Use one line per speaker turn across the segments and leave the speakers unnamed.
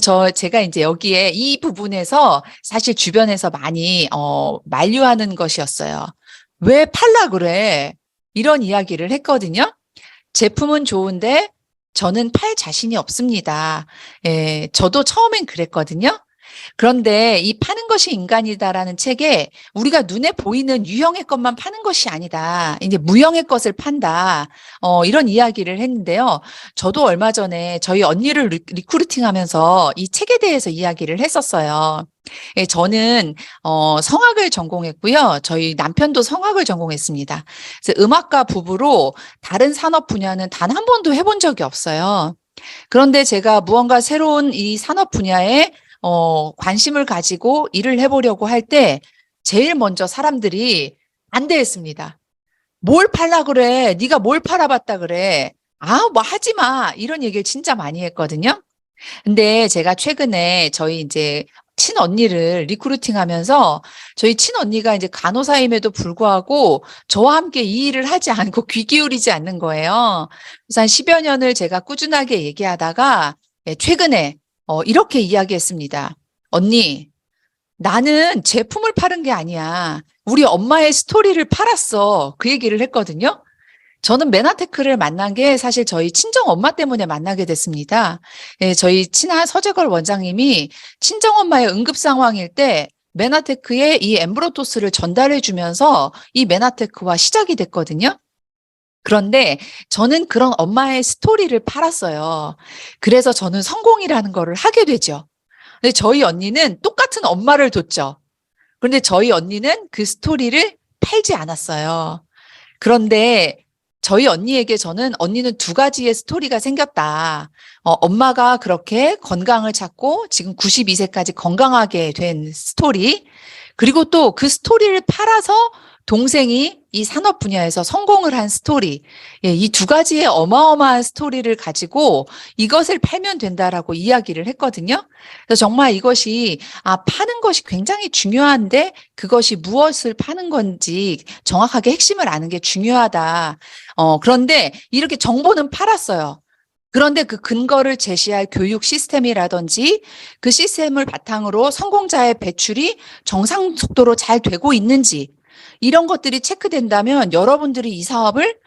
저 제가 이제 여기에 이 부분에서 사실 주변에서 많이 어 만류하는 것이었어요. 왜 팔라 그래? 이런 이야기를 했거든요. 제품은 좋은데 저는 팔 자신이 없습니다. 예, 저도 처음엔 그랬거든요. 그런데 이 파는 것이 인간이다라는 책에 우리가 눈에 보이는 유형의 것만 파는 것이 아니다. 이제 무형의 것을 판다. 어, 이런 이야기를 했는데요. 저도 얼마 전에 저희 언니를 리, 리크루팅 하면서 이 책에 대해서 이야기를 했었어요. 예, 저는 어, 성악을 전공했고요. 저희 남편도 성악을 전공했습니다. 그래서 음악가 부부로 다른 산업 분야는 단 한 번도 해본 적이 없어요. 그런데 제가 무언가 새로운 이 산업 분야에 어, 관심을 가지고 일을 해보려고 할 때 제일 먼저 사람들이 반대했습니다. 뭘 팔라 그래? 네가 뭘 팔아봤다 그래? 아, 뭐 하지 마. 이런 얘기를 진짜 많이 했거든요. 근데 제가 최근에 저희 이제 친언니를 리크루팅 하면서 저희 친언니가 이제 간호사임에도 불구하고 저와 함께 이 일을 하지 않고 귀 기울이지 않는 거예요. 그래서 한 10여 년을 제가 꾸준하게 얘기하다가 예, 최근에 어, 이렇게 이야기했습니다. 언니, 나는 제품을 파는 게 아니야. 우리 엄마의 스토리를 팔았어. 그 얘기를 했거든요. 저는 메나테크를 만난 게 사실 저희 친정 엄마 때문에 만나게 됐습니다. 예, 저희 친한 서재걸 원장님이 친정 엄마의 응급 상황일 때 메나테크에 이 엠브로토스를 전달해 주면서 이 메나테크와 시작이 됐거든요. 그런데 저는 그런 엄마의 스토리를 팔았어요. 그래서 저는 성공이라는 거를 하게 되죠. 근데 저희 언니는 똑같은 엄마를 뒀죠. 그런데 저희 언니는 그 스토리를 팔지 않았어요. 그런데 저희 언니에게 저는 언니는 두 가지의 스토리가 생겼다. 어, 엄마가 그렇게 건강을 찾고 지금 92세까지 건강하게 된 스토리. 그리고 또 그 스토리를 팔아서 동생이 이 산업 분야에서 성공을 한 스토리. 예, 이 두 가지의 어마어마한 스토리를 가지고 이것을 팔면 된다라고 이야기를 했거든요. 그래서 정말 이것이 아, 파는 것이 굉장히 중요한데 그것이 무엇을 파는 건지 정확하게 핵심을 아는 게 중요하다. 어, 그런데 이렇게 정보는 팔았어요. 그런데 그 근거를 제시할 교육 시스템이라든지 그 시스템을 바탕으로 성공자의 배출이 정상 속도로 잘 되고 있는지 이런 것들이 체크된다면 여러분들이 이 사업을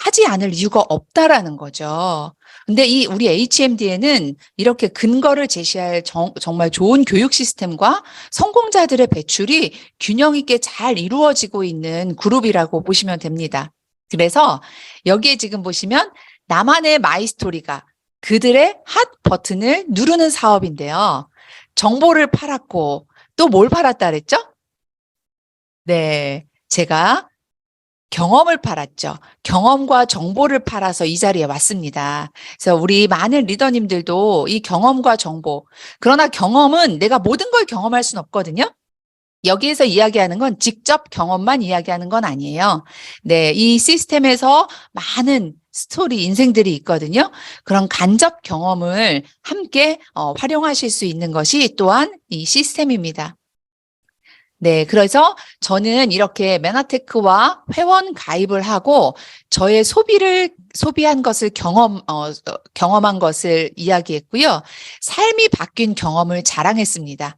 하지 않을 이유가 없다라는 거죠. 근데 이 우리 HMD에는 이렇게 근거를 제시할 정, 정말 좋은 교육 시스템과 성공자들의 배출이 균형 있게 잘 이루어지고 있는 그룹이라고 보시면 됩니다. 그래서 여기에 지금 보시면 나만의 마이스토리가 그들의 핫 버튼을 누르는 사업인데요. 정보를 팔았고 또 뭘 팔았다 그랬죠? 네, 제가 경험을 팔았죠. 경험과 정보를 팔아서 이 자리에 왔습니다. 그래서 우리 많은 리더님들도 이 경험과 정보, 그러나 경험은 내가 모든 걸 경험할 수는 없거든요. 여기에서 이야기하는 건 직접 경험만 이야기하는 건 아니에요. 네, 이 시스템에서 많은 스토리 인생들이 있거든요. 그런 간접 경험을 함께 어, 활용하실 수 있는 것이 또한 이 시스템입니다. 네, 그래서 저는 이렇게 메나테크와 회원 가입을 하고 저의 소비를 소비한 것을 경험 어, 어, 경험한 것을 이야기했고요. 삶이 바뀐 경험을 자랑했습니다.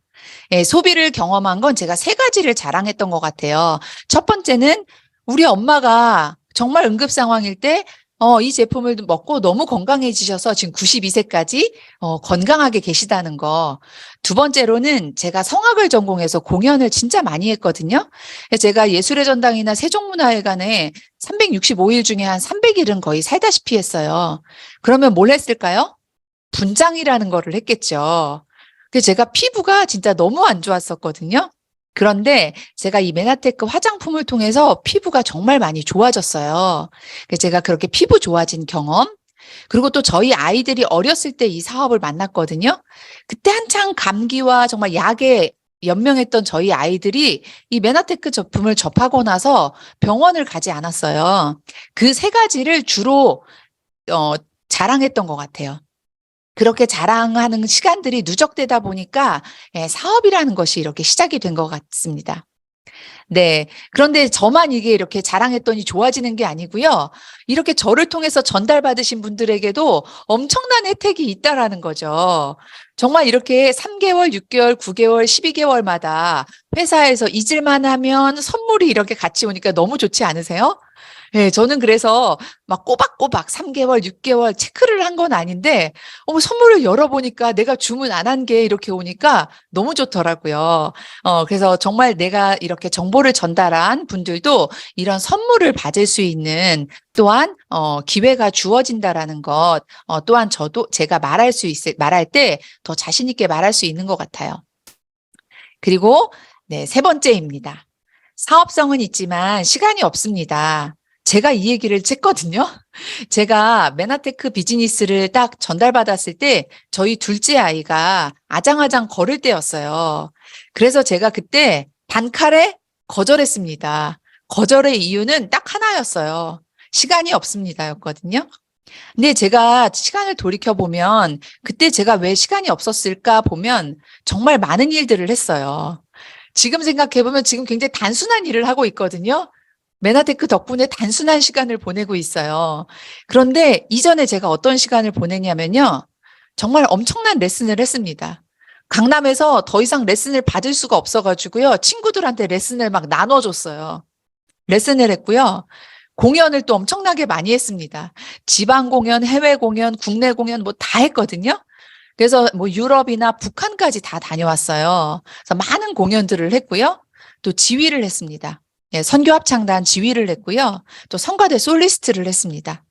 예, 소비를 경험한 건 제가 세 가지를 자랑했던 것 같아요. 첫 번째는 우리 엄마가 정말 응급 상황일 때 어, 이 제품을 먹고 너무 건강해지셔서 지금 92세까지 어, 건강하게 계시다는 거. 두 번째로는 제가 성악을 전공해서 공연을 진짜 많이 했거든요. 제가 예술의 전당이나 세종문화회관에 365일 중에 한 300일은 거의 살다시피 했어요. 그러면 뭘 했을까요? 분장이라는 거를 했겠죠. 제가 피부가 진짜 너무 안 좋았었거든요. 그런데 제가 이 메나테크 화장품을 통해서 피부가 정말 많이 좋아졌어요. 제가 그렇게 피부 좋아진 경험, 그리고 또 저희 아이들이 어렸을 때 이 사업을 만났거든요. 그때 한창 감기와 정말 약에 연명했던 저희 아이들이 이 메나테크 제품을 접하고 나서 병원을 가지 않았어요. 그 세 가지를 주로 어, 자랑했던 것 같아요. 그렇게 자랑하는 시간들이 누적되다 보니까 예, 사업이라는 것이 이렇게 시작이 된 것 같습니다. 네. 그런데 저만 이게 이렇게 자랑했더니 좋아지는 게 아니고요. 이렇게 저를 통해서 전달받으신 분들에게도 엄청난 혜택이 있다라는 거죠. 정말 이렇게 3개월, 6개월, 9개월, 12개월마다 회사에서 잊을만 하면 선물이 이렇게 같이 오니까 너무 좋지 않으세요? 네, 저는 그래서 막 꼬박꼬박 3개월, 6개월 체크를 한 건 아닌데, 어머, 선물을 열어보니까 내가 주문 안 한 게 이렇게 오니까 너무 좋더라고요. 어, 그래서 정말 내가 이렇게 정보를 전달한 분들도 이런 선물을 받을 수 있는 또한, 어, 기회가 주어진다라는 것, 어, 또한 저도 제가 말할 수 있을, 말할 때 더 자신있게 말할 수 있는 것 같아요. 그리고, 네, 세 번째입니다. 사업성은 있지만 시간이 없습니다. 제가 이 얘기를 했거든요. 제가 메나테크 비즈니스를 딱 전달받았을 때 저희 둘째 아이가 아장아장 걸을 때였어요. 그래서 제가 그때 단칼에 거절했습니다. 거절의 이유는 딱 하나였어요. 시간이 없습니다였거든요. 근데 제가 시간을 돌이켜 보면 그때 제가 왜 시간이 없었을까 보면 정말 많은 일들을 했어요. 지금 생각해 보면 지금 굉장히 단순한 일을 하고 있거든요. 메나테크 덕분에 단순한 시간을 보내고 있어요. 그런데 이전에 제가 어떤 시간을 보내냐면요. 정말 엄청난 레슨을 했습니다. 강남에서 더 이상 레슨을 받을 수가 없어가지고요. 친구들한테 레슨을 막 나눠줬어요. 레슨을 했고요. 공연을 또 엄청나게 많이 했습니다. 지방 공연, 해외 공연, 국내 공연 뭐 다 했거든요. 그래서 뭐 유럽이나 북한까지 다 다녀왔어요. 그래서 많은 공연들을 했고요. 또 지휘를 했습니다. 예, 선교 합창단 지휘를 했고요. 또 성가대 솔리스트를 했습니다.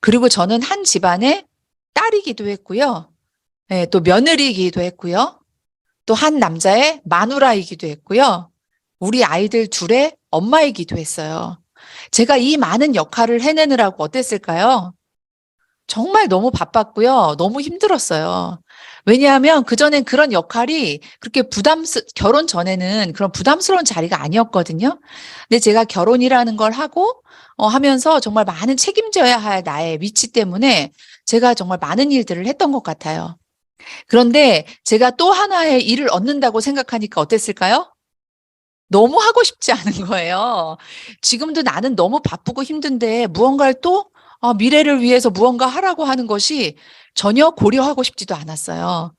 그리고 저는 한 집안의 딸이기도 했고요. 예, 또 며느리이기도 했고요. 또 한 남자의 마누라이기도 했고요. 우리 아이들 둘의 엄마이기도 했어요. 제가 이 많은 역할을 해내느라고 어땠을까요? 정말 너무 바빴고요. 너무 힘들었어요. 왜냐하면 그전엔 그런 역할이 그렇게 부담스, 결혼 전에는 그런 부담스러운 자리가 아니었거든요. 근데 제가 결혼이라는 걸 하고, 어, 하면서 정말 많은 책임져야 할 나의 위치 때문에 제가 정말 많은 일들을 했던 것 같아요. 그런데 제가 또 하나의 일을 얻는다고 생각하니까 어땠을까요? 너무 하고 싶지 않은 거예요. 지금도 나는 너무 바쁘고 힘든데 무언가를 또 어, 미래를 위해서 무언가 하라고 하는 것이 전혀 고려하고 싶지도 않았어요.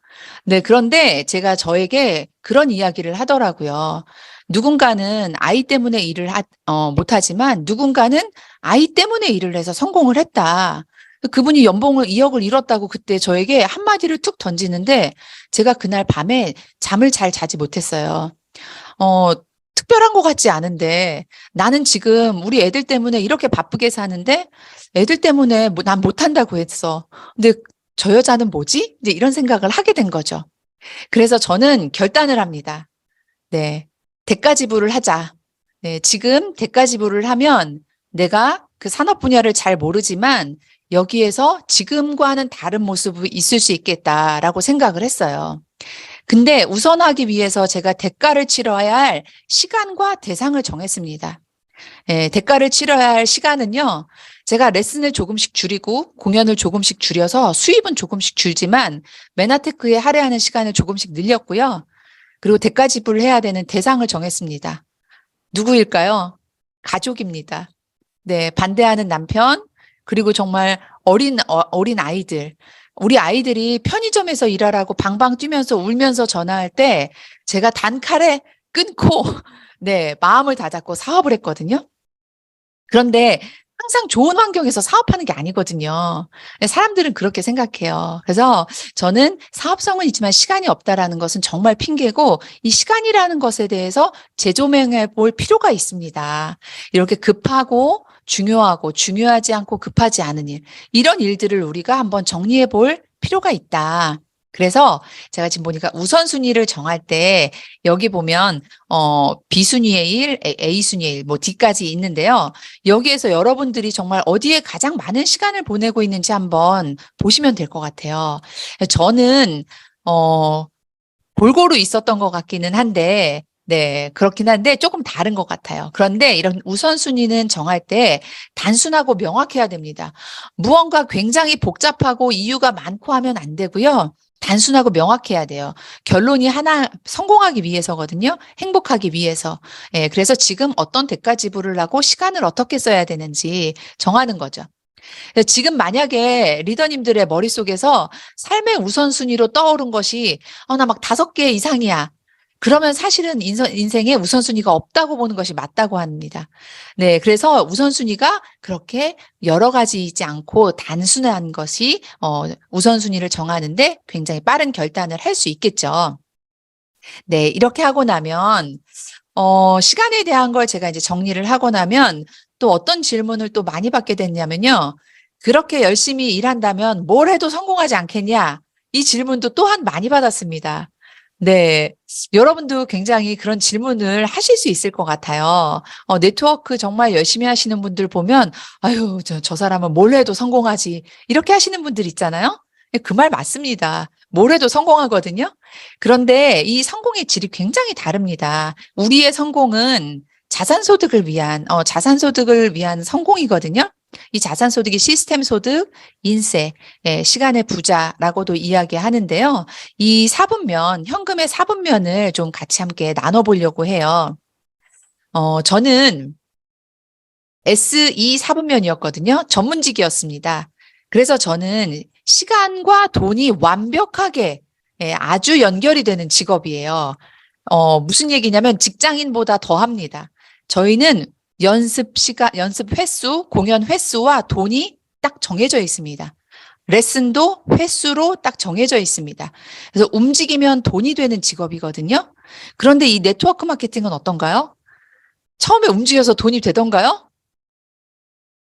네, 그런데 제가 저에게 그런 이야기를 하더라고요. 누군가는 아이 때문에 일을 하, 어, 못하지만 누군가는 아이 때문에 일을 해서 성공을 했다. 그분이 연봉을 2억을 잃었다고 그때 저에게 한마디를 툭 던지는데 제가 그날 밤에 잠을 잘 자지 못했어요. 어, 특별한 것 같지 않은데 나는 지금 우리 애들 때문에 이렇게 바쁘게 사는데 애들 때문에 뭐 난 못한다고 했어. 근데 저 여자는 뭐지? 이제 이런 생각을 하게 된 거죠. 그래서 저는 결단을 합니다. 네. 대가 지불을 하자. 네. 지금 대가 지불을 하면 내가 그 산업 분야를 잘 모르지만 여기에서 지금과는 다른 모습이 있을 수 있겠다라고 생각을 했어요. 근데 우선하기 위해서 제가 대가를 치러야 할 시간과 대상을 정했습니다. 예, 대가를 치러야 할 시간은요, 제가 레슨을 조금씩 줄이고 공연을 조금씩 줄여서 수입은 조금씩 줄지만 메나테크에 할애하는 시간을 조금씩 늘렸고요. 그리고 대가 지불을 해야 되는 대상을 정했습니다. 누구일까요? 가족입니다. 네, 반대하는 남편, 그리고 정말 어린, 어, 어린 아이들. 우리 아이들이 편의점에서 일하라고 방방 뛰면서 울면서 전화할 때 제가 단칼에 끊고 네, 마음을 다잡고 사업을 했거든요. 그런데 항상 좋은 환경에서 사업하는 게 아니거든요. 사람들은 그렇게 생각해요. 그래서 저는 사업성은 있지만 시간이 없다라는 것은 정말 핑계고 이 시간이라는 것에 대해서 재조명해 볼 필요가 있습니다. 이렇게 급하고 중요하고 중요하지 않고 급하지 않은 일 이런 일들을 우리가 한번 정리해 볼 필요가 있다. 그래서 제가 지금 보니까 우선순위를 정할 때 여기 보면 어 B순위의 일, A순위의 일, 뭐 D까지 있는데요. 여기에서 여러분들이 정말 어디에 가장 많은 시간을 보내고 있는지 한번 보시면 될 것 같아요. 저는 어 골고루 있었던 것 같기는 한데 네, 그렇긴 한데 조금 다른 것 같아요. 그런데 이런 우선순위는 정할 때 단순하고 명확해야 됩니다. 무언가 굉장히 복잡하고 이유가 많고 하면 안 되고요. 단순하고 명확해야 돼요. 결론이 하나 성공하기 위해서거든요. 행복하기 위해서. 예, 그래서 지금 어떤 대가 지불을 하고 시간을 어떻게 써야 되는지 정하는 거죠. 지금 만약에 리더님들의 머릿속에서 삶의 우선순위로 떠오른 것이 어, 나 막 다섯 개 이상이야. 그러면 사실은 인생에 우선순위가 없다고 보는 것이 맞다고 합니다. 네, 그래서 우선순위가 그렇게 여러 가지이지 않고 단순한 것이 어, 우선순위를 정하는데 굉장히 빠른 결단을 할 수 있겠죠. 네, 이렇게 하고 나면 어, 시간에 대한 걸 제가 이제 정리를 하고 나면 또 어떤 질문을 또 많이 받게 됐냐면요. 그렇게 열심히 일한다면 뭘 해도 성공하지 않겠냐? 이 질문도 또한 많이 받았습니다. 네. 여러분도 굉장히 그런 질문을 하실 수 있을 것 같아요. 어, 네트워크 정말 열심히 하시는 분들 보면, 아유, 저, 저 사람은 뭘 해도 성공하지. 이렇게 하시는 분들 있잖아요. 그 말 맞습니다. 뭘 해도 성공하거든요. 그런데 이 성공의 질이 굉장히 다릅니다. 우리의 성공은 자산소득을 위한, 어, 자산소득을 위한 성공이거든요. 이 자산 소득이 시스템 소득, 인세, 예, 시간의 부자라고도 이야기하는데요. 이 사분면, 현금의 사분면을 좀 같이 함께 나눠보려고 해요. 어, 저는 SE 사분면이었거든요. 전문직이었습니다. 그래서 저는 시간과 돈이 완벽하게 예, 아주 연결이 되는 직업이에요. 어, 무슨 얘기냐면 직장인보다 더 합니다. 저희는 연습 시간, 연습 횟수, 공연 횟수와 돈이 딱 정해져 있습니다. 레슨도 횟수로 딱 정해져 있습니다. 그래서 움직이면 돈이 되는 직업이거든요. 그런데 이 네트워크 마케팅은 어떤가요? 처음에 움직여서 돈이 되던가요?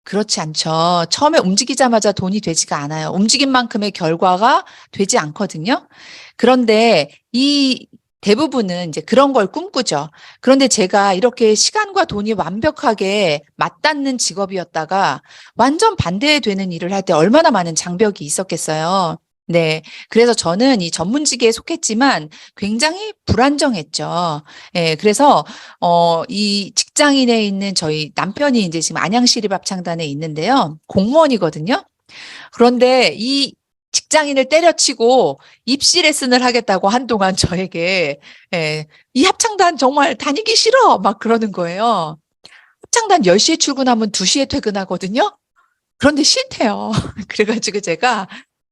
그렇지 않죠. 처음에 움직이자마자 돈이 되지가 않아요. 움직인 만큼의 결과가 되지 않거든요. 그런데 이 대부분은 이제 그런 걸 꿈꾸죠. 그런데 제가 이렇게 시간과 돈이 완벽하게 맞닿는 직업이었다가 완전 반대되는 일을 할 때 얼마나 많은 장벽이 있었겠어요. 네. 그래서 저는 이 전문직에 속했지만 굉장히 불안정했죠. 예, 그래서, 어, 이 직장인에 있는 저희 남편이 이제 지금 안양시립합창단에 있는데요. 공무원이거든요. 그런데 이 직장인을 때려치고 입시 레슨을 하겠다고 한동안 저에게, 예, 이 합창단 정말 다니기 싫어! 막 그러는 거예요. 합창단 10시에 출근하면 2시에 퇴근하거든요. 그런데 싫대요. 그래가지고 제가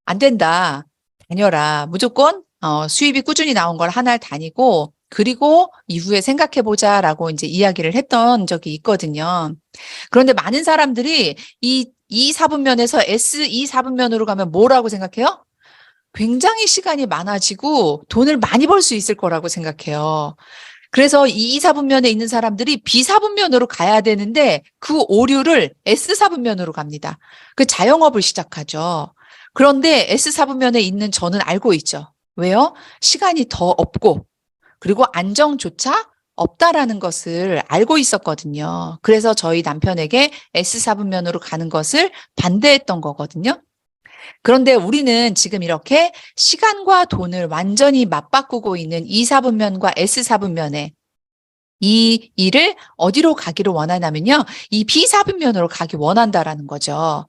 안 된다. 다녀라. 무조건 어, 수입이 꾸준히 나온 걸한할 다니고 그리고 이후에 생각해 보자라고 이제 이야기를 했던 적이 있거든요. 그런데 많은 사람들이 이, 이 사분면에서 S2 사분면으로 가면 뭐라고 생각해요? 굉장히 시간이 많아지고 돈을 많이 벌 수 있을 거라고 생각해요. 그래서 이 4분면에 있는 사람들이 B사분면으로 가야 되는데 그 오류를 S사분면으로 갑니다. 그 자영업을 시작하죠. 그런데 S사분면에 있는 저는 알고 있죠. 왜요? 시간이 더 없고 그리고 안정조차 없다라는 것을 알고 있었거든요. 그래서 저희 남편에게 S사분면으로 가는 것을 반대했던 거거든요. 그런데 우리는 지금 이렇게 시간과 돈을 완전히 맞바꾸고 있는 E사분면과 S사분면에 이 일을 어디로 가기를 원하냐면요. 이 B사분면으로 가기 원한다라는 거죠.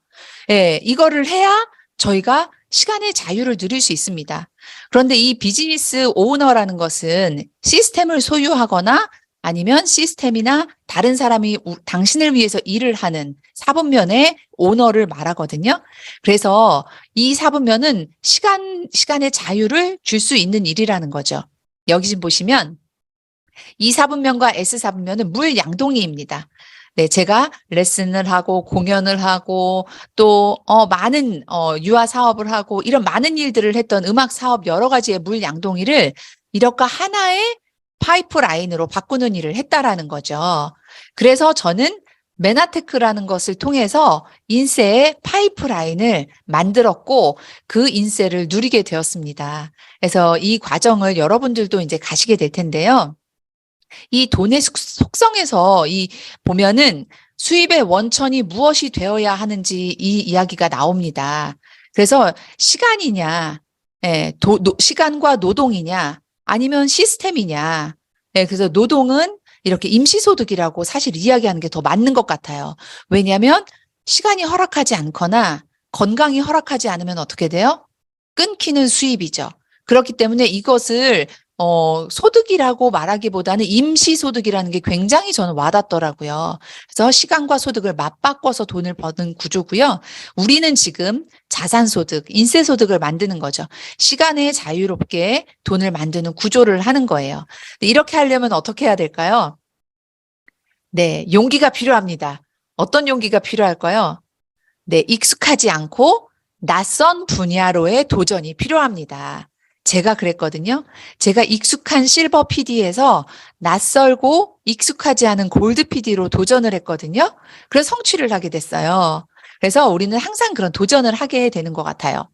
예, 이거를 해야 저희가 시간의 자유를 누릴 수 있습니다. 그런데 이 비즈니스 오너라는 것은 시스템을 소유하거나 아니면 시스템이나 다른 사람이 우- 당신을 위해서 일을 하는 사분면의 오너를 말하거든요. 그래서 이 사분면은 시간, 시간의 자유를 줄 수 있는 일이라는 거죠. 여기 지금 보시면 이 사분면과 S 사분면은 물 양동이입니다. 네, 제가 레슨을 하고 공연을 하고 또 어, 많은 어, 유아 사업을 하고 이런 많은 일들을 했던 음악 사업 여러 가지의 물 양동이를 이렇게 하나의 파이프 라인으로 바꾸는 일을 했다라는 거죠. 그래서 저는 메나테크라는 것을 통해서 인쇄의 파이프 라인을 만들었고 그 인쇄를 누리게 되었습니다. 그래서 이 과정을 여러분들도 이제 가시게 될 텐데요. 이 돈의 속- 속성에서 이 보면은 수입의 원천이 무엇이 되어야 하는지 이 이야기가 나옵니다. 그래서 시간이냐, 예, 도, 노- 시간과 노동이냐, 아니면 시스템이냐. 예, 그래서 노동은 이렇게 임시소득이라고 사실 이야기하는 게 더 맞는 것 같아요. 왜냐하면 시간이 허락하지 않거나 건강이 허락하지 않으면 어떻게 돼요? 끊기는 수입이죠. 그렇기 때문에 이것을 어, 소득이라고 말하기보다는 임시소득이라는 게 굉장히 저는 와닿더라고요. 그래서 시간과 소득을 맞바꿔서 돈을 버는 구조고요. 우리는 지금 자산소득, 인세소득을 만드는 거죠. 시간에 자유롭게 돈을 만드는 구조를 하는 거예요. 이렇게 하려면 어떻게 해야 될까요? 네, 용기가 필요합니다. 어떤 용기가 필요할까요? 네, 익숙하지 않고 낯선 분야로의 도전이 필요합니다. 제가 그랬거든요. 제가 익숙한 실버 PD에서 낯설고 익숙하지 않은 골드 PD로 도전을 했거든요. 그래서 성취를 하게 됐어요. 그래서 우리는 항상 그런 도전을 하게 되는 것 같아요.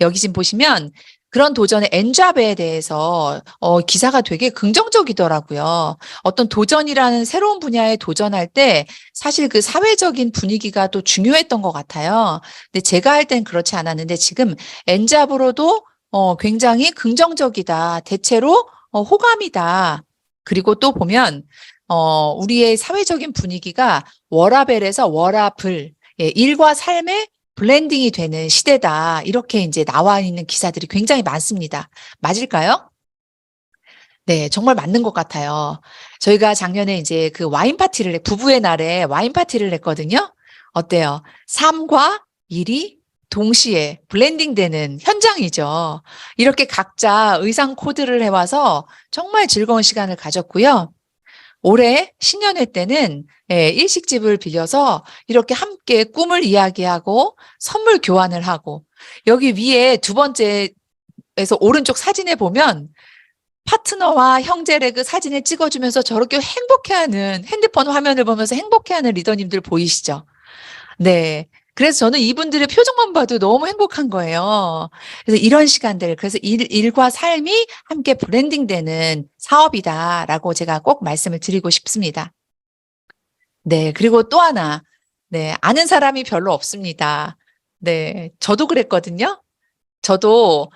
여기 지금 보시면 그런 도전의 엔잡에 대해서 어, 기사가 되게 긍정적이더라고요. 어떤 도전이라는 새로운 분야에 도전할 때 사실 그 사회적인 분위기가 또 중요했던 것 같아요. 근데 제가 할 땐 그렇지 않았는데 지금 엔잡으로도 어, 굉장히 긍정적이다. 대체로 어, 호감이다. 그리고 또 보면 어, 우리의 사회적인 분위기가 워라벨에서 워라블, 예, 일과 삶의 블렌딩이 되는 시대다. 이렇게 이제 나와 있는 기사들이 굉장히 많습니다. 맞을까요? 네, 정말 맞는 것 같아요. 저희가 작년에 이제 그 와인 파티를, 해- 부부의 날에 와인 파티를 했거든요. 어때요? 삶과 일이 동시에 블렌딩 되는 현장이죠. 이렇게 각자 의상 코드를 해와서 정말 즐거운 시간을 가졌고요. 올해 신년회 때는 예, 일식집을 빌려서 이렇게 함께 꿈을 이야기하고 선물 교환을 하고 여기 위에 두 번째에서 오른쪽 사진에 보면 파트너와 형제를 그 사진을 찍어주면서 저렇게 행복해하는 핸드폰 화면을 보면서 행복해하는 리더님들 보이시죠? 네. 그래서 저는 이분들의 표정만 봐도 너무 행복한 거예요. 그래서 이런 시간들, 그래서 일, 일과 삶이 함께 브랜딩 되는 사업이다라고 제가 꼭 말씀을 드리고 싶습니다. 네. 그리고 또 하나. 네. 아는 사람이 별로 없습니다. 네. 저도 그랬거든요. 저도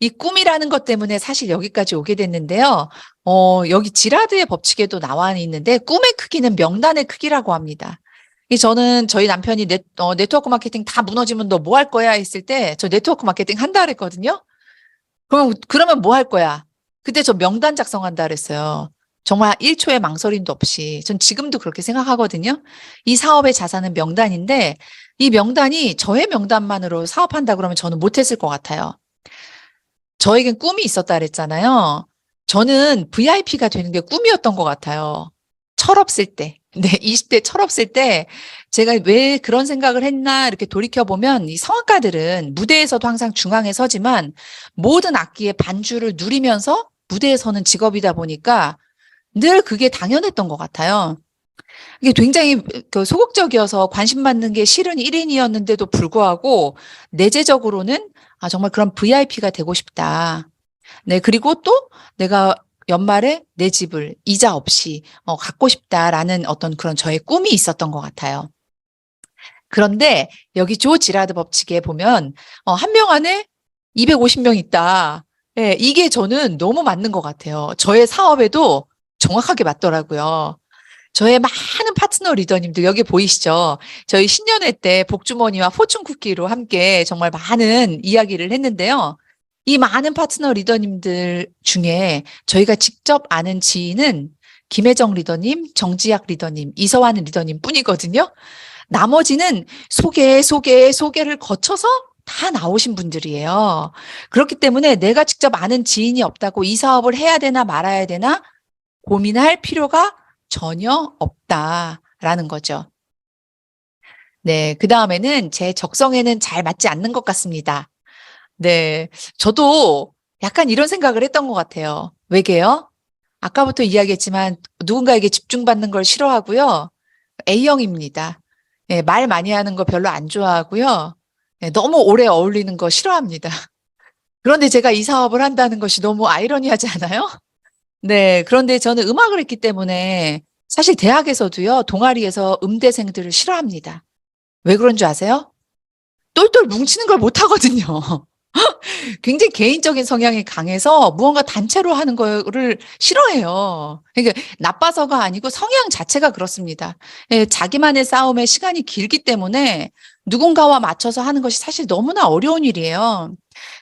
이 꿈이라는 것 때문에 사실 여기까지 오게 됐는데요. 어, 여기 지라드의 법칙에도 나와 있는데 꿈의 크기는 명단의 크기라고 합니다. 이 저는 저희 남편이 네, 어, 네트워크 마케팅 다 무너지면 너 뭐 할 거야 했을 때 저 네트워크 마케팅 한다 그랬거든요. 그럼 그러면 뭐 할 거야? 그때 저 명단 작성한다 그랬어요. 정말 1초의 망설임도 없이 전 지금도 그렇게 생각하거든요. 이 사업의 자산은 명단인데 이 명단이 저의 명단만으로 사업한다 그러면 저는 못했을 것 같아요. 저에겐 꿈이 있었다 그랬잖아요. 저는 VIP가 되는 게 꿈이었던 것 같아요. 철없을 때. 네, 20대 철없을 때 제가 왜 그런 생각을 했나 이렇게 돌이켜보면 이 성악가들은 무대에서도 항상 중앙에 서지만 모든 악기의 반주를 누리면서 무대에 서는 직업이다 보니까 늘 그게 당연했던 것 같아요. 이게 굉장히 그 소극적이어서 관심 받는 게 실은 1인이었는데도 불구하고 내재적으로는 아, 정말 그런 VIP가 되고 싶다. 네, 그리고 또 내가 연말에 내 집을 이자 없이 어, 갖고 싶다라는 어떤 그런 저의 꿈이 있었던 것 같아요. 그런데 여기 조 지라드 법칙에 보면 어, 한 명 안에 250명 있다. 예, 이게 저는 너무 맞는 것 같아요. 저의 사업에도 정확하게 맞더라고요. 저의 많은 파트너 리더님들 여기 보이시죠? 저희 신년회 때 복주머니와 포춘 쿠키로 함께 정말 많은 이야기를 했는데요. 이 많은 파트너 리더님들 중에 저희가 직접 아는 지인은 김혜정 리더님, 정지학 리더님, 이서환 리더님 뿐이거든요. 나머지는 소개, 소개, 소개를 거쳐서 다 나오신 분들이에요. 그렇기 때문에 내가 직접 아는 지인이 없다고 이 사업을 해야 되나 말아야 되나 고민할 필요가 전혀 없다라는 거죠. 네, 그 다음에는 제 적성에는 잘 맞지 않는 것 같습니다. 네, 저도 약간 이런 생각을 했던 것 같아요. 왜게요? 아까부터 이야기했지만 누군가에게 집중받는 걸 싫어하고요. A형입니다. 예, 말 많이 하는 거 별로 안 좋아하고요. 예, 너무 오래 어울리는 거 싫어합니다. 그런데 제가 이 사업을 한다는 것이 너무 아이러니하지 않아요? 네, 그런데 저는 음악을 했기 때문에 사실 대학에서도요, 동아리에서 음대생들을 싫어합니다. 왜 그런 줄 아세요? 똘똘 뭉치는 걸 못하거든요. 굉장히 개인적인 성향이 강해서 무언가 단체로 하는 거를 싫어해요. 그러니까 나빠서가 아니고 성향 자체가 그렇습니다. 예, 자기만의 싸움에 시간이 길기 때문에 누군가와 맞춰서 하는 것이 사실 너무나 어려운 일이에요.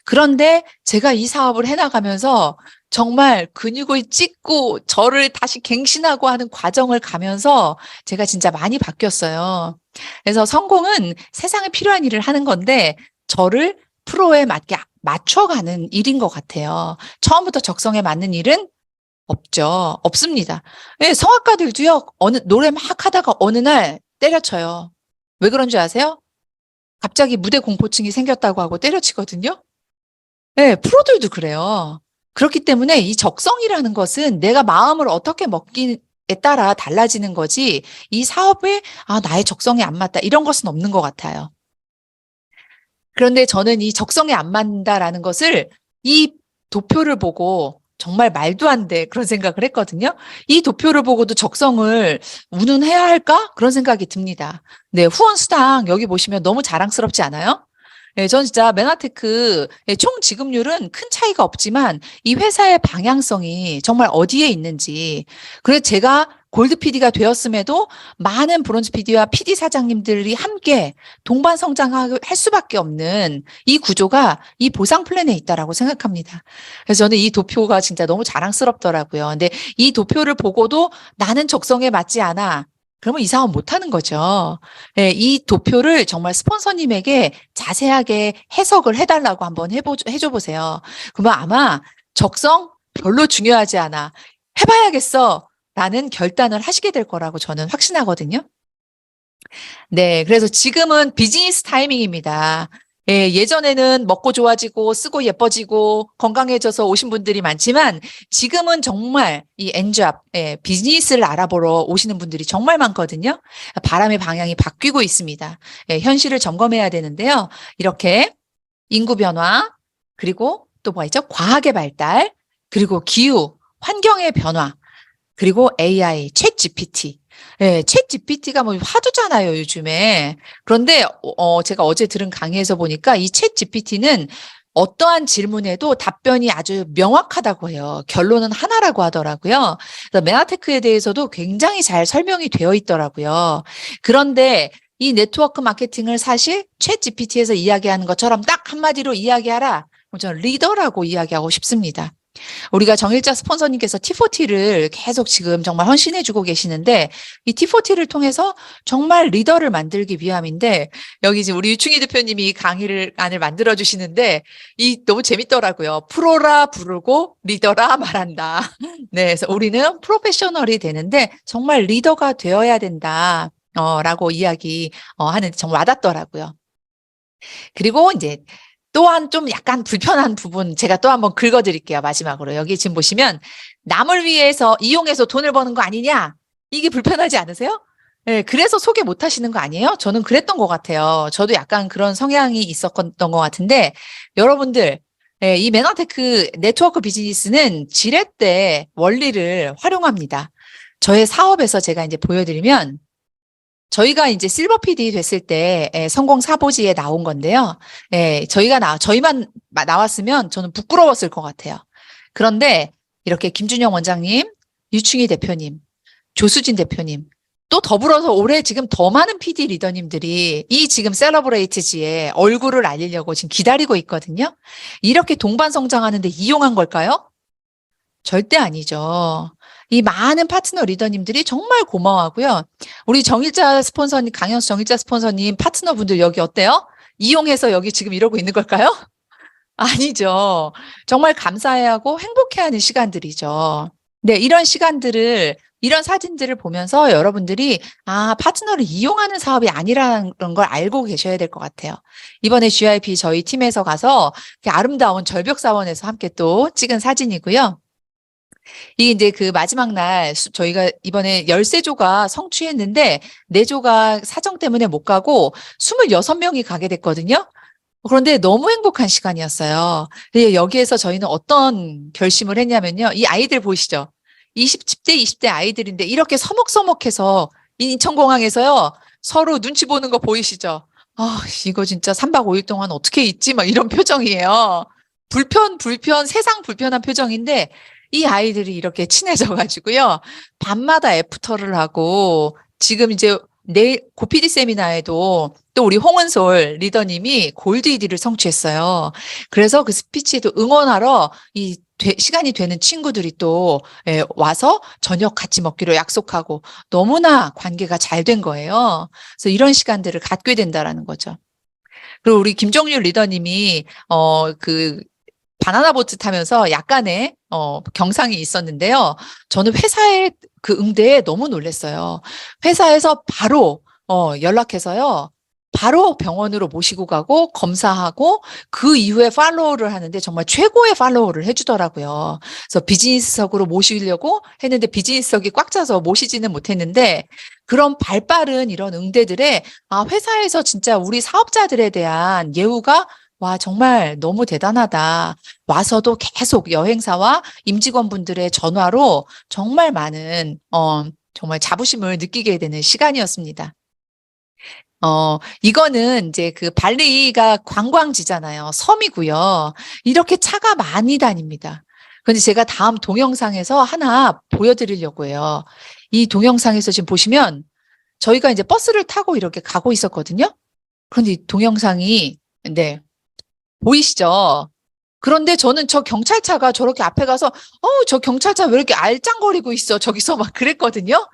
그런데 제가 이 사업을 해나가면서 정말 근육을 찢고 저를 다시 갱신하고 하는 과정을 가면서 제가 진짜 많이 바뀌었어요. 그래서 성공은 세상에 필요한 일을 하는 건데 저를 프로에 맞게 맞춰가는 일인 것 같아요. 처음부터 적성에 맞는 일은 없죠. 없습니다. 예, 성악가들도요, 어느, 노래 막 하다가 어느 날 때려쳐요. 왜 그런 줄 아세요? 갑자기 무대 공포증이 생겼다고 하고 때려치거든요. 예, 프로들도 그래요. 그렇기 때문에 이 적성이라는 것은 내가 마음을 어떻게 먹기에 따라 달라지는 거지, 이 사업에, 아, 나의 적성에 안 맞다, 이런 것은 없는 것 같아요. 그런데 저는 이 적성에 안 맞는다라는 것을 이 도표를 보고 정말 말도 안 돼. 그런 생각을 했거든요. 이 도표를 보고도 적성을 운운해야 할까? 그런 생각이 듭니다. 네, 후원 수당 여기 보시면 너무 자랑스럽지 않아요? 네, 전 진짜 메나테크 총 지급률은 큰 차이가 없지만 이 회사의 방향성이 정말 어디에 있는지. 그래서 제가 골드 PD가 되었음에도 많은 브론즈 PD와 PD 사장님들이 함께 동반 성장할 수밖에 없는 이 구조가 이 보상 플랜에 있다라고 생각합니다. 그래서 저는 이 도표가 진짜 너무 자랑스럽더라고요. 근데 이 도표를 보고도 나는 적성에 맞지 않아. 그러면 이 사업 못 하는 거죠. 네, 이 도표를 정말 스폰서님에게 자세하게 해석을 해달라고 한번 해보, 해줘 보세요. 그러면 아마 적성 별로 중요하지 않아. 해봐야겠어. 라는 결단을 하시게 될 거라고 저는 확신하거든요. 네, 그래서 지금은 비즈니스 타이밍입니다. 예, 예전에는 먹고 좋아지고 쓰고 예뻐지고 건강해져서 오신 분들이 많지만 지금은 정말 이 엔잡, 예, 비즈니스를 알아보러 오시는 분들이 정말 많거든요. 바람의 방향이 바뀌고 있습니다. 예, 현실을 점검해야 되는데요. 이렇게 인구 변화, 그리고 또뭐 있죠? 과학의 발달, 그리고 기후, 환경의 변화, 그리고 AI, 챗 GPT. 예, 챗 GPT가 뭐 화두잖아요, 요즘에. 그런데, 어, 제가 어제 들은 강의에서 보니까 이 챗 GPT는 어떠한 질문에도 답변이 아주 명확하다고 해요. 결론은 하나라고 하더라고요. 그래서 메나테크에 대해서도 굉장히 잘 설명이 되어 있더라고요. 그런데 이 네트워크 마케팅을 사실 챗 GPT에서 이야기하는 것처럼 딱 한마디로 이야기하라. 저는 리더라고 이야기하고 싶습니다. 우리가 정일자 스폰서님께서 T40를 계속 지금 정말 헌신해주고 계시는데 이 T40를 통해서 정말 리더를 만들기 위함인데 여기 지금 우리 유충희 대표님이 강의를 안을 만들어 주시는데 이 너무 재밌더라고요. 프로라 부르고 리더라 말한다. 네, 그래서 우리는 프로페셔널이 되는데 정말 리더가 되어야 된다. 어, 라고 이야기 어, 하는 정말 와닿더라고요. 그리고 이제 또한 좀 약간 불편한 부분 제가 또 한번 긁어드릴게요. 마지막으로. 여기 지금 보시면 남을 위해서 이용해서 돈을 버는 거 아니냐? 이게 불편하지 않으세요? 네, 그래서 소개 못 하시는 거 아니에요? 저는 그랬던 것 같아요. 저도 약간 그런 성향이 있었던 것 같은데 여러분들 네, 이 매너테크 네트워크 비즈니스는 지렛대 원리를 활용합니다. 저의 사업에서 제가 이제 보여드리면 저희가 이제 실버 PD 됐을 때 예, 성공 사보지에 나온 건데요. 예, 저희가 나 저희만 마- 나왔으면 저는 부끄러웠을 것 같아요. 그런데 이렇게 김준영 원장님, 유충희 대표님, 조수진 대표님, 또 더불어서 올해 지금 더 많은 PD 리더님들이 이 지금 셀러브레이트지에 얼굴을 알리려고 지금 기다리고 있거든요. 이렇게 동반 성장하는데 이용한 걸까요? 절대 아니죠. 이 많은 파트너 리더님들이 정말 고마워하고요. 우리 정일자 스폰서님, 강현수 정일자 스폰서님 파트너분들 여기 어때요? 이용해서 여기 지금 이러고 있는 걸까요? 아니죠. 정말 감사해하고 행복해하는 시간들이죠. 네, 이런 시간들을 이런 사진들을 보면서 여러분들이 아, 파트너를 이용하는 사업이 아니라는 걸 알고 계셔야 될 것 같아요. 이번에 GIP 저희 팀에서 가서 아름다운 절벽 사원에서 함께 또 찍은 사진이고요. 이게 이제 그 마지막 날 수- 저희가 이번에 13조가 성취했는데 4조가 사정 때문에 못 가고 26명이 가게 됐거든요. 그런데 너무 행복한 시간이었어요. 근데 여기에서 저희는 어떤 결심을 했냐면요. 이 아이들 보이시죠? 20, 10대, 20대 아이들인데 이렇게 서먹서먹해서 인천공항에서요. 서로 눈치 보는 거 보이시죠? 아, 이거 진짜 3박 5일 동안 어떻게 있지? 막 이런 표정이에요. 불편, 불편, 세상 불편한 표정인데 이 아이들이 이렇게 친해져 가지고요. 밤마다 애프터를 하고 지금 이제 내일 고피디 세미나에도 또또 우리 홍은솔 리더님이 골드 ED를 성취했어요. 그래서 그 스피치에도 응원하러 이 되- 시간이 되는 친구들이 또 예, 와서 저녁 같이 먹기로 약속하고 너무나 관계가 잘 된 거예요. 그래서 이런 시간들을 갖게 된다라는 거죠. 그리고 우리 김종률 리더님이 어 그 바나나 보트 타면서 약간의 어 경상이 있었는데요. 저는 회사의 그 응대에 너무 놀랐어요. 회사에서 바로 어 연락해서요. 바로 병원으로 모시고 가고 검사하고 그 이후에 팔로우를 하는데 정말 최고의 팔로우를 해주더라고요. 그래서 비즈니스석으로 모시려고 했는데 비즈니스석이 꽉 차서 모시지는 못했는데 그런 발빠른 이런 응대들에 아, 회사에서 진짜 우리 사업자들에 대한 예우가 와, 정말 너무 대단하다. 와서도 계속 여행사와 임직원분들의 전화로 정말 많은, 어, 정말 자부심을 느끼게 되는 시간이었습니다. 어, 이거는 이제 그 발리가 관광지잖아요. 섬이고요. 이렇게 차가 많이 다닙니다. 근데 제가 다음 동영상에서 하나 보여드리려고 해요. 이 동영상에서 지금 보시면 저희가 이제 버스를 타고 이렇게 가고 있었거든요. 그런데 이 동영상이, 네, 보이시죠? 그런데 저는 저 경찰차가 저렇게 앞에 가서, 어우, 저 경찰차 왜 이렇게 알짱거리고 있어? 저기서 막 그랬거든요.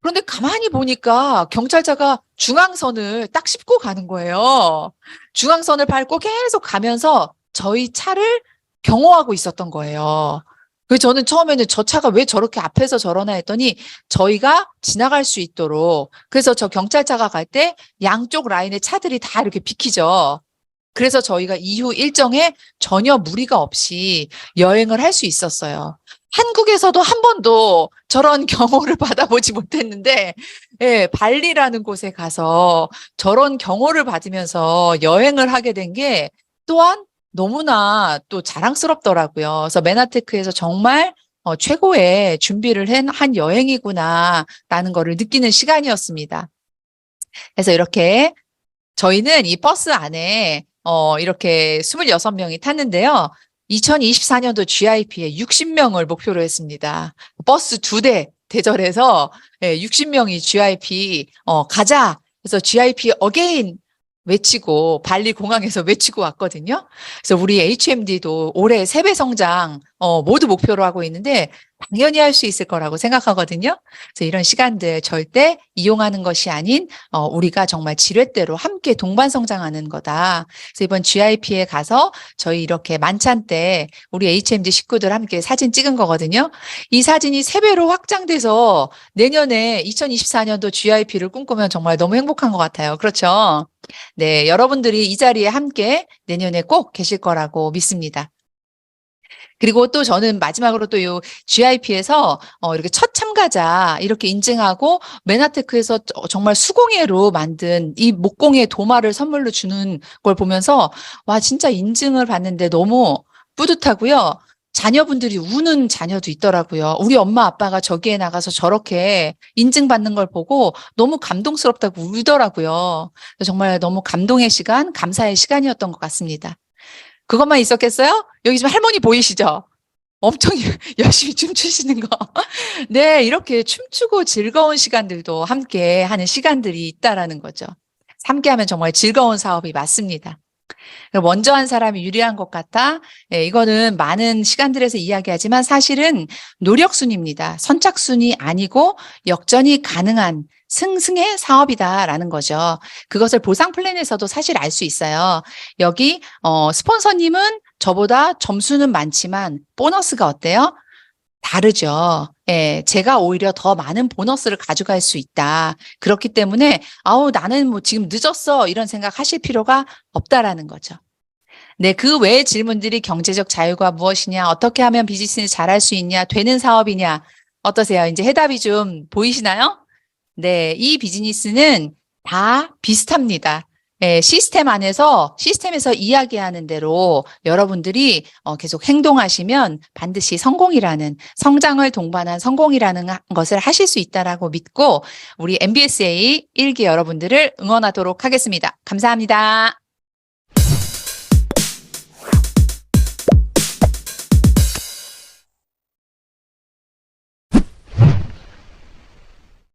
그런데 가만히 보니까 경찰차가 중앙선을 딱 씹고 가는 거예요. 중앙선을 밟고 계속 가면서 저희 차를 경호하고 있었던 거예요. 그래서 저는 처음에는 저 차가 왜 저렇게 앞에서 저러나 했더니 저희가 지나갈 수 있도록 그래서 저 경찰차가 갈 때 양쪽 라인의 차들이 다 이렇게 비키죠. 그래서 저희가 이후 일정에 전혀 무리가 없이 여행을 할 수 있었어요. 한국에서도 한 번도 저런 경호를 받아보지 못했는데, 예, 발리라는 곳에 가서 저런 경호를 받으면서 여행을 하게 된 게 또한 너무나 또 자랑스럽더라고요. 그래서 메나테크에서 정말 어, 최고의 준비를 한, 한 여행이구나라는 거를 느끼는 시간이었습니다. 그래서 이렇게 저희는 이 버스 안에 어, 이렇게 26명이 탔는데요. 2024년도 GIP에 60명을 목표로 했습니다. 버스 두 대 대절해서 예, 60명이 GIP 어, 가자. 그래서 GIP 어게인 외치고 발리 공항에서 외치고 왔거든요. 그래서 우리 HMD도 올해 세배 성장 어, 모두 목표로 하고 있는데 당연히 할 수 있을 거라고 생각하거든요. 그래서 이런 시간들 절대 이용하는 것이 아닌 어, 우리가 정말 지렛대로 함께 동반 성장하는 거다. 그래서 이번 GIP에 가서 저희 이렇게 만찬 때 우리 HMD 식구들 함께 사진 찍은 거거든요. 이 사진이 세 배로 확장돼서 내년에 2024년도 GIP를 꿈꾸면 정말 너무 행복한 것 같아요. 그렇죠? 네, 여러분들이 이 자리에 함께 내년에 꼭 계실 거라고 믿습니다. 그리고 또 저는 마지막으로 또요 GIP에서 어 이렇게 첫 참가자 이렇게 인증하고 메나테크에서 저- 정말 수공예로 만든 이 목공예 도마를 선물로 주는 걸 보면서 와 진짜 인증을 받는데 너무 뿌듯하고요. 자녀분들이 우는 자녀도 있더라고요. 우리 엄마 아빠가 저기에 나가서 저렇게 인증받는 걸 보고 너무 감동스럽다고 울더라고요. 정말 너무 감동의 시간, 감사의 시간이었던 것 같습니다. 그것만 있었겠어요? 여기 지금 할머니 보이시죠? 엄청 열심히 춤추시는 거. 네, 이렇게 춤추고 즐거운 시간들도 함께 하는 시간들이 있다라는 거죠. 함께 하면 정말 즐거운 사업이 맞습니다. 먼저 한 사람이 유리한 것 같다. 예, 이거는 많은 시간들에서 이야기하지만 사실은 노력순입니다. 선착순이 아니고 역전이 가능한 승승의 사업이다라는 거죠. 그것을 보상 플랜에서도 사실 알 수 있어요. 여기 어, 스폰서님은 저보다 점수는 많지만 보너스가 어때요? 다르죠. 예, 제가 오히려 더 많은 보너스를 가져갈 수 있다. 그렇기 때문에 아우 나는 뭐 지금 늦었어 이런 생각 하실 필요가 없다라는 거죠. 네, 그 외의 질문들이 경제적 자유가 무엇이냐, 어떻게 하면 비즈니스를 잘할 수 있냐, 되는 사업이냐, 어떠세요? 이제 해답이 좀 보이시나요? 네, 이 비즈니스는 다 비슷합니다. 예, 시스템 안에서 시스템에서 이야기하는 대로 여러분들이 어, 계속 행동하시면 반드시 성공이라는 성장을 동반한 성공이라는 하- 것을 하실 수 있다라고 믿고 우리 MBSA 일기 여러분들을 응원하도록 하겠습니다. 감사합니다.